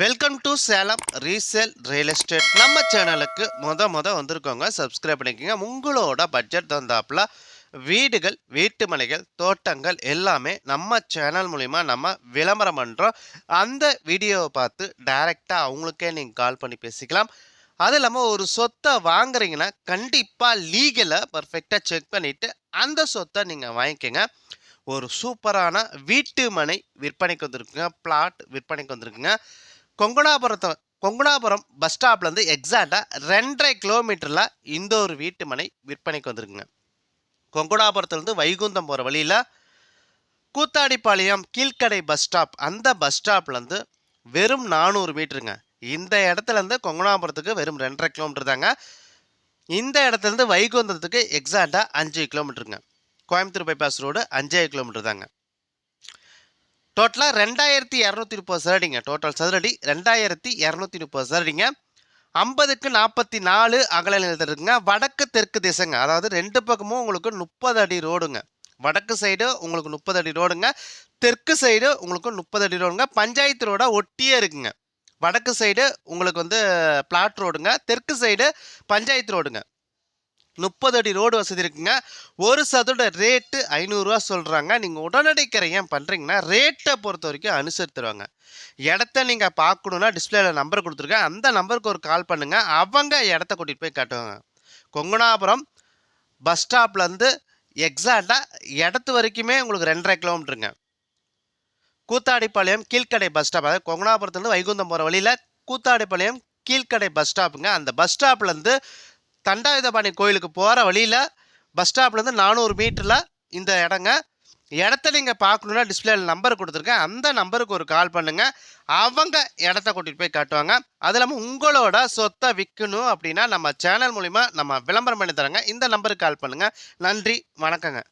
Welcome to Salem resale real estate நம்ம சேனலுக்கு மொத மொதல் வந்திருக்கோங்க. சப்ஸ்கிரைப் பண்ணிக்கோங்க. உங்களோட பட்ஜெட் தந்தாப்புல வீடுகள் வீட்டு மனைகள் தோட்டங்கள் எல்லாமே நம்ம சேனல் மூலிமா நம்ம விளம்பரம் பண்ணுறோம் அந்த வீடியோவை பார்த்து டைரெக்டாக அவங்களுக்கே நீங்கள் கால் பண்ணி பேசிக்கலாம். அது இல்லாமல் ஒரு சொத்தை வாங்குறீங்கன்னா கண்டிப்பாக லீகலை பர்ஃபெக்டாக செக் பண்ணிவிட்டு அந்த சொத்தை நீங்கள் வாங்கிக்கோங்க. ஒரு சூப்பரான வீட்டு மனை விற்பனைக்கு வந்திருக்குங்க. பிளாட் விற்பனைக்கு வந்திருக்குங்க. கொங்கணாபுரத்தை கொங்குணாபுரம் பஸ் ஸ்டாப்லேருந்து எக்ஸாக்டாக ரெண்டரை கிலோமீட்டரில் இந்த ஒரு வீட்டு மனை விற்பனைக்கு வந்திருக்குங்க. கொங்குணாபுரத்துலேருந்து வைகுந்தம் போகிற வழியில் கூத்தாடிப்பாளையம் கீழ்க்கடை பஸ் ஸ்டாப் அந்த பஸ் ஸ்டாப்லேருந்து வெறும் நானூறு மீட்டருங்க. இந்த இடத்துலேருந்து கொங்கணாபுரத்துக்கு வெறும் ரெண்டரை கிலோமீட்டர் தாங்க. இந்த இடத்துலேருந்து வைகுந்தத்துக்கு எக்ஸாக்டாக அஞ்சு கிலோமீட்டருங்க கோயம்புத்தூர் பைபாஸ் ரோடு அஞ்சே கிலோமீட்டர் தாங்க. டோட்டலாக ரெண்டாயிரத்தி இரநூத்தி முப்பது சதுரடிங்க. டோட்டல் சதுரடி ரெண்டாயிரத்தி இரநூத்தி முப்பது சதுரடிங்க. ஐம்பதுக்கு நாற்பத்தி நாலு அகல நிலத்தில் இருக்குங்க வடக்கு தெற்கு திசைங்க. அதாவது ரெண்டு பக்கமும் உங்களுக்கு முப்பது அடி ரோடுங்க. வடக்கு சைடு உங்களுக்கு முப்பது அடி ரோடுங்க. தெற்கு சைடு உங்களுக்கு முப்பது அடி ரோடுங்க. பஞ்சாயத்து ரோட ஒட்டியே இருக்குங்க. வடக்கு சைடு உங்களுக்கு வந்து பிளாட் ரோடுங்க. தெற்கு சைடு பஞ்சாயத்து ரோடுங்க. முப்பது அடி ரோடு வசதி இருக்குங்க. ஒரு சதுர ரேட்டு ஐநூறுரூவா சொல்கிறாங்க நீங்கள் உடனடி ஏன் பண்ணுறீங்கன்னா ரேட்டை பொறுத்த வரைக்கும் அனுசரித்துருவாங்க. இடத்த நீங்கள் பார்க்கணுன்னா டிஸ்பிளேல நம்பர் கொடுத்துருக்கேன் அந்த நம்பருக்கு ஒரு கால் பண்ணுங்கள் அவங்க இடத்த கூட்டிகிட்டு போய் காட்டுவாங்க. கொங்கணாபுரம் பஸ் ஸ்டாப்லேருந்து எக்ஸாக்டாக இடத்து வரைக்குமே உங்களுக்கு ரெண்டரை கிலோமீட்டருங்க கூத்தாடிப்பாளையம் கீழ்க்கடை பஸ் ஸ்டாப் அதாவது கொங்கனாபுரத்துலேருந்து வைகுந்தம் போகிற வழியில் கூத்தாடிப்பாளையம் கீழ்க்கடை பஸ் ஸ்டாப்புங்க அந்த பஸ் ஸ்டாப்லேருந்து தண்டாயுதபாணி கோயிலுக்கு போகிற வழியில் பஸ் ஸ்டாப்லேருந்து நானூறு மீட்டரில் இந்த இடங்க. இடத்த நீங்கள் பார்க்கணுன்னா டிஸ்பிளேல நம்பர் கொடுத்துருக்கேன். அந்த நம்பருக்கு ஒரு கால் பண்ணுங்கள் அவங்க இடத்த கூட்டிகிட்டு போய் காட்டுவாங்க. அது இல்லாமல் உங்களோட சொத்தை விற்கணும் அப்படின்னா நம்ம சேனல் மூலிமா நம்ம விளம்பரம் பண்ணி தரோங்க. இந்த நம்பருக்கு கால் பண்ணுங்கள் நன்றி. வணக்கங்க.